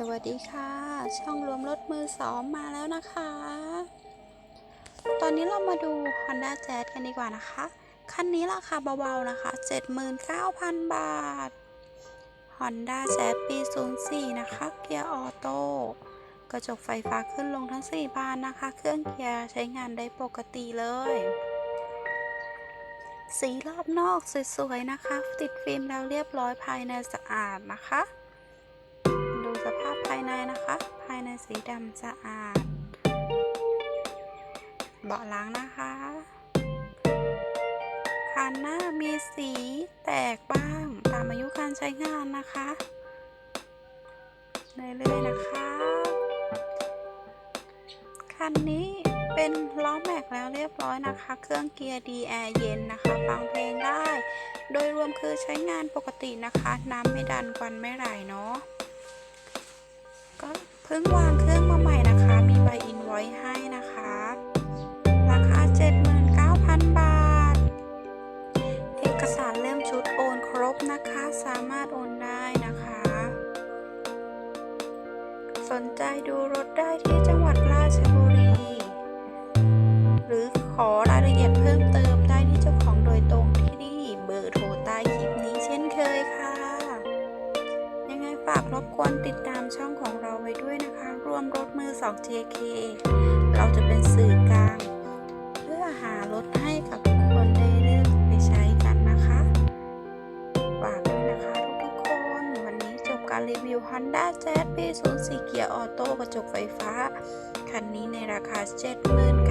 สวัสดีค่ะ ช่องรวมรถมือสองมาแล้วนะคะ ตอนนี้เรามาดู Honda Jazz กันดีกว่านะคะ คันนี้ราคาเบาๆนะคะ 79,000 บาท Honda Jazz ปี 04 นะคะ เกียร์ออโต้กระจกไฟฟ้าขึ้นลงทั้ง 4 บานนะคะ เครื่องเกียร์ใช้งานได้ปกติเลย สีรอบนอกสวยๆนะคะ ติดฟิล์มแล้วเรียบร้อยภายในสะอาดนะคะ สภาพภายในนะคะ ภายในสีดำสะอาด เบาะหล้างนะคะคันหน้ามีสีแตกบ้าง ตามอายุการใช้งานนะคะเรื่อยๆนะคะ คันนี้เป็นล้อแม็กแล้วเรียบร้อยนะคะ เครื่องเกียร์ดีแอร์เย็นนะคะ ฟังเพลงได้ โดยรวมคือใช้งานปกตินะคะ น้ำไม่ดันควันไม่ไหลเนาะ ก็เพิ่งวางเครื่องมาใหม่นะคะ มีใบอินไว้ให้นะคะ ราคา 79,000 บาท เอกสารเล่มชุดโอนครบนะคะ สามารถโอนได้นะคะ สนใจดูรถได้ที่จังหวัดราชบุรี หรือขอรายละเอียดเพิ่มเติมได้ที่เจ้าของโดยตรงที่นี่เบอร์โทรใต้คลิปนี้เช่นเคยค่ะ ยังไงฝากรบกวนติดตาม วมรถมือ 2 JK เราจะเป็นสื่อกลาง เพื่อหารถให้กับทุกคนได้เลือกไปใช้กันนะคะฝากด้วยนะคะทุกๆคน วันนี้จบการรีวิว Honda Jazz ปี04 เกียร์ออโต้กระจกไฟฟ้า คันนี้ในราคา 7 0 0 0 0